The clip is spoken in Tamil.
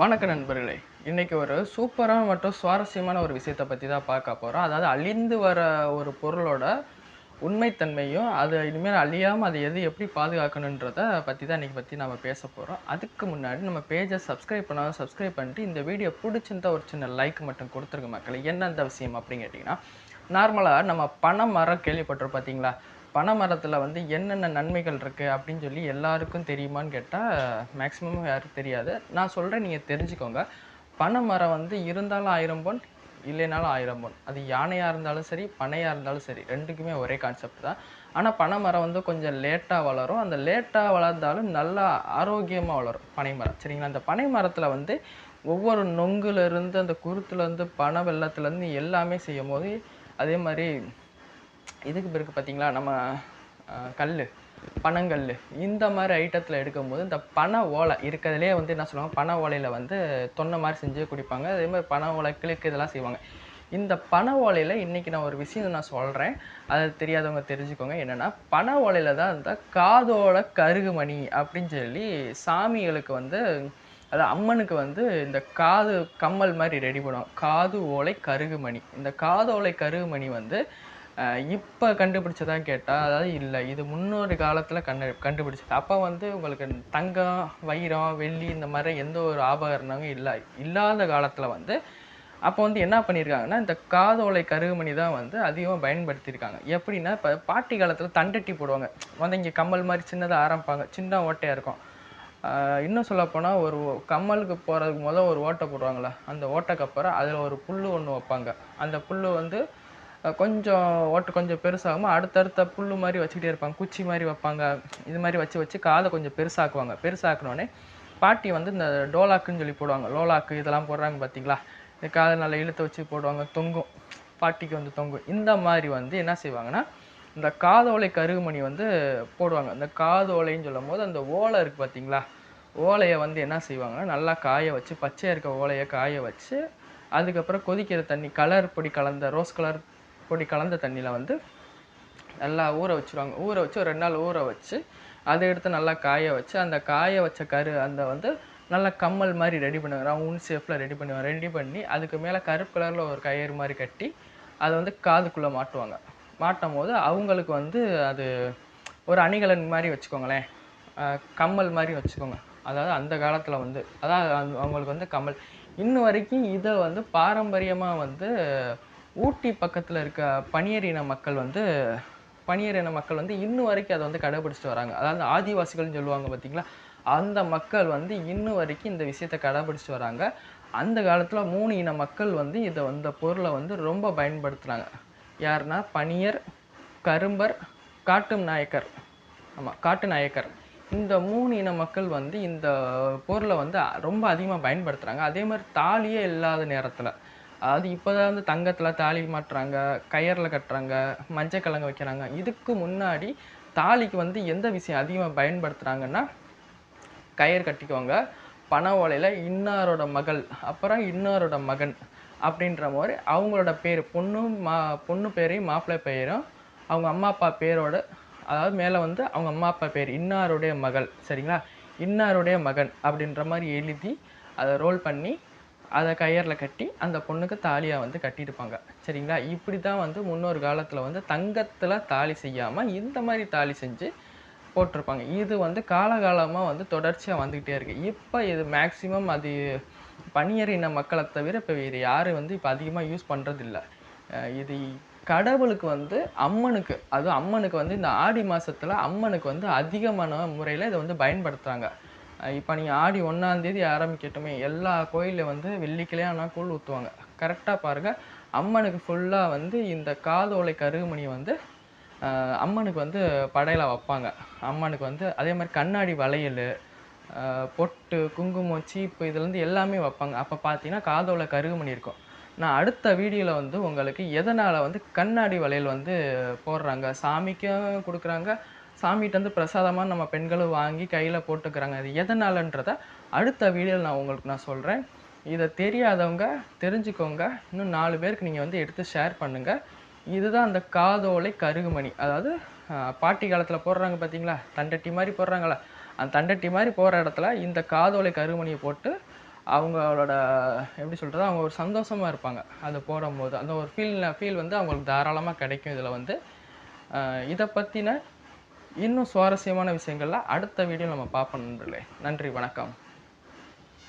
வணக்க நண்பர்களே. இன்றைக்கி ஒரு சூப்பரான மற்றும் சுவாரஸ்யமான ஒரு விஷயத்தை பற்றி தான் பார்க்க போகிறோம் அதாவது அழிந்து வர ஒரு பொருளோட உண்மைத்தன்மையும் அது இனிமேல் அழியாமல் அதை எது எப்படி பாதுகாக்கணுன்றத பற்றி தான் இன்றைக்கி பற்றி நம்ம பேச போகிறோம் அதுக்கு முன்னாடி நம்ம பேஜை சப்ஸ்கிரைப் பண்ணாலும் சப்ஸ்கிரைப் பண்ணிட்டு இந்த வீடியோ பிடிச்சிருந்தா ஒரு சின்ன லைக் மட்டும் கொடுத்துருங்க மக்கள். என்ன அந்த விஷயம் அப்படின்னு கேட்டிங்கன்னா நார்மலாக நம்ம பனை மரம் கேள்விப்பட்டிருப்போம் பார்த்தீங்களா பனை மரத்தில் வந்து என்னென்ன நன்மைகள் இருக்குது அப்படின்னு சொல்லி எல்லாருக்கும் தெரியுமான்னு கேட்டால் மேக்ஸிமம் யாருக்கும் தெரியாது. நான் சொல்கிறேன் நீங்கள் தெரிஞ்சுக்கோங்க. பனை மரம் வந்து இருந்தாலும் ஆயிரம் பொன் இல்லைனாலும் ஆயிரம் பொன். அது யானையாக இருந்தாலும் சரி பனையாக இருந்தாலும் சரி ரெண்டுக்குமே ஒரே கான்செப்ட் தான். ஆனால் பனை மரம் வந்து கொஞ்சம் லேட்டாக வளரும். அந்த லேட்டாக வளர்ந்தாலும் நல்லா ஆரோக்கியமாக வளரும் பனை மரம் சரிங்களா? அந்த பனை மரத்தில் வந்து ஒவ்வொரு நொங்குலேருந்து அந்த குருத்துலேருந்து பனை வெள்ளத்துலேருந்து எல்லாமே செய்யும் போது அதே மாதிரி இதுக்கு பிறகு பார்த்தீங்களா நம்ம கல் பனங்கல் இந்த மாதிரி ஐட்டத்தில் எடுக்கும்போது இந்த பனை ஓலை இருக்கிறதுலே வந்து என்ன சொல்லுவாங்க பனை ஓலையில் வந்து தொன்னை மாதிரி செஞ்சு குடிப்பாங்க. அதே மாதிரி பனை ஓலை கிழக்கு இதெல்லாம் செய்வாங்க. இந்த பனை ஓலையில் இன்றைக்கி நான் ஒரு விஷயம் நான் சொல்கிறேன் அது தெரியாதவங்க தெரிஞ்சுக்கோங்க. என்னென்னா பனை ஓலையில் தான் இந்த காதோட கருகுமணி அப்படின்னு சொல்லி சாமிகளுக்கு வந்து அது அம்மனுக்கு வந்து இந்த காது கம்மல் மாதிரி ரெடி பண்ணுவோம் காது ஓலை கருகுமணி. இந்த காதோலை கருகுமணி வந்து இப்போ கண்டுபிடிச்சதா கேட்டால் அதாவது இல்லை இது முன்னொரு காலத்தில் கண்டு கண்டுபிடிச்சது. அப்போ வந்து உங்களுக்கு தங்கம் வைரம் வெள்ளி இந்த மாதிரி எந்த ஒரு ஆபரணமும் இல்லை இல்லாத காலத்தில் வந்து அப்போ வந்து என்ன பண்ணியிருக்காங்கன்னா இந்த காதோலை கருகுமணி தான் வந்து அதிகமாக பயன்படுத்தியிருக்காங்க எப்படின்னா இப்போ பாட்டி காலத்தில் தண்டட்டி போடுவாங்க. வந்து இங்கே கம்மல் மாதிரி சின்னதாக ஆரம்பிப்பாங்க. சின்ன ஓட்டையாக இருக்கும். இன்னும் சொல்லப்போனால் ஒரு கம்மலுக்கு போகிறதுக்கு முதல் ஒரு ஓட்டை போடுவாங்களே அந்த ஓட்டைக்கு அப்புறம் அதில் ஒரு புல் ஒன்று வைப்பாங்க. அந்த புல் வந்து கொஞ்சம் ஓட்டு கொஞ்சம் பெருசாகும் அடுத்தடுத்த புல் மாதிரி வச்சுக்கிட்டே இருப்பாங்க. குச்சி மாதிரி வைப்பாங்க. இது மாதிரி வச்சு வச்சு காதை கொஞ்சம் பெருசாக்குவாங்க. பெருசாக்குனோடனே பாட்டி வந்து இந்த டோலாக்குன்னு சொல்லி போடுவாங்க. லோலாக்கு இதெல்லாம் போடுறாங்க பார்த்தீங்களா? இந்த காதை நல்லா இழுத்து வச்சு போடுவாங்க. தொங்கும். பாட்டிக்கு வந்து தொங்கும். இந்த மாதிரி வந்து என்ன செய்வாங்கன்னா இந்த காதோலை கருகுமணி வந்து போடுவாங்க. இந்த காதோலைன்னு சொல்லும் போது அந்த ஓலை இருக்குது பார்த்தீங்களா? ஓலையை வந்து என்ன செய்வாங்கன்னா நல்லா காய வச்சு பச்சையாக இருக்க ஓலையை காய வச்சு அதுக்கப்புறம் கொதிக்கிற தண்ணி கலர் பொடி கலந்த ரோஸ் கலர் பொடி கலந்த தண்ணியில் வந்து நல்லா ஊற வச்சுருவாங்க. ஊற வச்சு ஒரு ரெண்டு நாள் ஊற வச்சு அதை எடுத்து நல்லா காய வச்சு அந்த காய வச்ச கரு அந்த வந்து நல்லா கம்மல் மாதிரி ரெடி பண்ணுவாங்க. ரவுண்ட் ஷேப்பில் ரெடி பண்ணுவாங்க ரெடி பண்ணி அதுக்கு மேலே கருப்பு கலரில் ஒரு கயிறு மாதிரி கட்டி அதை வந்து காதுக்குள்ளே மாட்டுவாங்க. மாட்டும் போது அவங்களுக்கு வந்து அது ஒரு அணிகலன் மாதிரி வச்சுக்கோங்களேன். கம்மல் மாதிரி வச்சுக்கோங்க. அதாவது அந்த காலத்தில் வந்து அதாவது அவங்களுக்கு வந்து கம்மல். இன்ன வரைக்கும் இதை வந்து பாரம்பரியமாக வந்து ஊட்டி பக்கத்தில் இருக்க பனியர் இன மக்கள் வந்து பனியர் இன மக்கள் வந்து இன்னும் வரைக்கும் அதை வந்து கடைபிடிச்சிட்டு வராங்க. அதாவது ஆதிவாசிகள்னு சொல்லுவாங்க பார்த்தீங்களா அந்த மக்கள் வந்து இன்னும் வரைக்கும் இந்த விஷயத்தை கடைபிடிச்சிட்டு வராங்க. அந்த காலத்தில் மூணு இன மக்கள் வந்து இதை இந்த பொருளை வந்து ரொம்ப பயன்படுத்துகிறாங்க யாருன்னா பனியர் கரும்பர் காட்டு நாயக்கர். ஆமாம் காட்டு நாயக்கர். இந்த மூணு இன மக்கள் வந்து இந்த பொருளை வந்து ரொம்ப அதிகமாக பயன்படுத்துகிறாங்க அதே மாதிரி தாலியே இல்லாத நேரத்தில் அதாவது இப்போ தான் வந்து தங்கத்தில் தாலி மாட்டுறாங்க கயரில் கட்டுறாங்க மஞ்சள் கிழங்கு வைக்கிறாங்க. இதுக்கு முன்னாடி தாலிக்கு வந்து எந்த விஷயம் அதிகமாக பயன்படுத்துகிறாங்கன்னா கயிறு கட்டிக்குவாங்க. பனை ஓலையில் இன்னாரோட மகள் அப்புறம் இன்னாரோட மகன் அப்படின்ற மாதிரி அவங்களோட பேர் பொண்ணும் மா பொண்ணு பேரையும் மாப்பிள்ளை பெயரும் அவங்க அம்மா அப்பா பேரோட அதாவது மேலே வந்து அவங்க அம்மா அப்பா பேர் இன்னாருடைய மகள் சரிங்களா? இன்னாருடைய மகன் அப்படின்ற மாதிரி எழுதி அதை ரோல் பண்ணி அதை கயரில் கட்டி அந்த பொண்ணுக்கு தாலியாக வந்து கட்டியிருப்பாங்க. சரிங்களா? இப்படி தான் வந்து முன்னொரு காலத்தில் வந்து தங்கத்தில் தாலி செய்யாமல் இந்த மாதிரி தாலி செஞ்சு போட்டிருப்பாங்க. இது வந்து காலகாலமாக வந்து தொடர்ச்சியாக வந்துக்கிட்டே இருக்குது இப்போ இது மேக்ஸிமம் அது பணியறின மக்களை தவிர இப்போ வேறு யாரும் வந்து இப்போ அதிகமாக யூஸ் பண்ணுறதில்ல இது கடவுளுக்கு வந்து அம்மனுக்கு அதுவும் அம்மனுக்கு வந்து இந்த ஆடி மாதத்தில் அம்மனுக்கு வந்து அதிகமான முறையில் இதை வந்து பயன்படுத்துகிறாங்க இப்போ நீங்கள் ஆடி ஒன்றாந்தேதி ஆரம்பிக்கட்டுமே எல்லா கோயிலில் வந்து வெள்ளிக்கிழமை கூழ் ஊற்றுவாங்க கரெக்டாக பாருங்கள் அம்மனுக்கு ஃபுல்லாக வந்து இந்த காதோலை கருகுமணி வந்து அம்மனுக்கு வந்து படையில் வைப்பாங்க. அம்மனுக்கு வந்து அதே மாதிரி கண்ணாடி வளையல் பொட்டு குங்குமம் சீப்பு இதுலேருந்து எல்லாமே வைப்பாங்க. அப்போ பார்த்தீங்கன்னா காதோலை கருகுமணி இருக்கும். நான் அடுத்த வீடியோவில் வந்து உங்களுக்கு எதனால் வந்து கண்ணாடி வளையல் வந்து போடுறாங்க சாமிக்கும் கொடுக்குறாங்க சாமிகிட்டேருந்து பிரசாதமாக நம்ம பெண்களும் வாங்கி கையில் போட்டுக்கிறாங்க. அது எதனாலன்றதை அடுத்த வீடியோவில் நான் உங்களுக்கு நான் சொல்கிறேன் இதை தெரியாதவங்க தெரிஞ்சுக்கோங்க. இன்னும் நாலு பேருக்கு நீங்கள் வந்து எடுத்து ஷேர் பண்ணுங்கள் இதுதான் அந்த காதோலை கருகுமணி. அதாவது பாட்டி காலத்தில் போடுறாங்க பார்த்தீங்களா தண்டட்டி மாதிரி போடுறாங்களா அந்த தண்டட்டி மாதிரி போகிற இடத்துல இந்த காதோலை கருகுமணியை போட்டு அவங்களோட எப்படி சொல்கிறது அவங்க ஒரு சந்தோஷமாக இருப்பாங்க. அது போடும்போது. அந்த ஒரு ஃபீல் ஃபீல் வந்து அவங்களுக்கு தாராளமாக கிடைக்கும் இதில் வந்து. இதை பற்றின இன்னும் சுவாரஸ்யமான விஷயங்கள்லாம் அடுத்த வீடியோ நம்ம பார்ப்போம் நண்பர்களே. நன்றி வணக்கம்.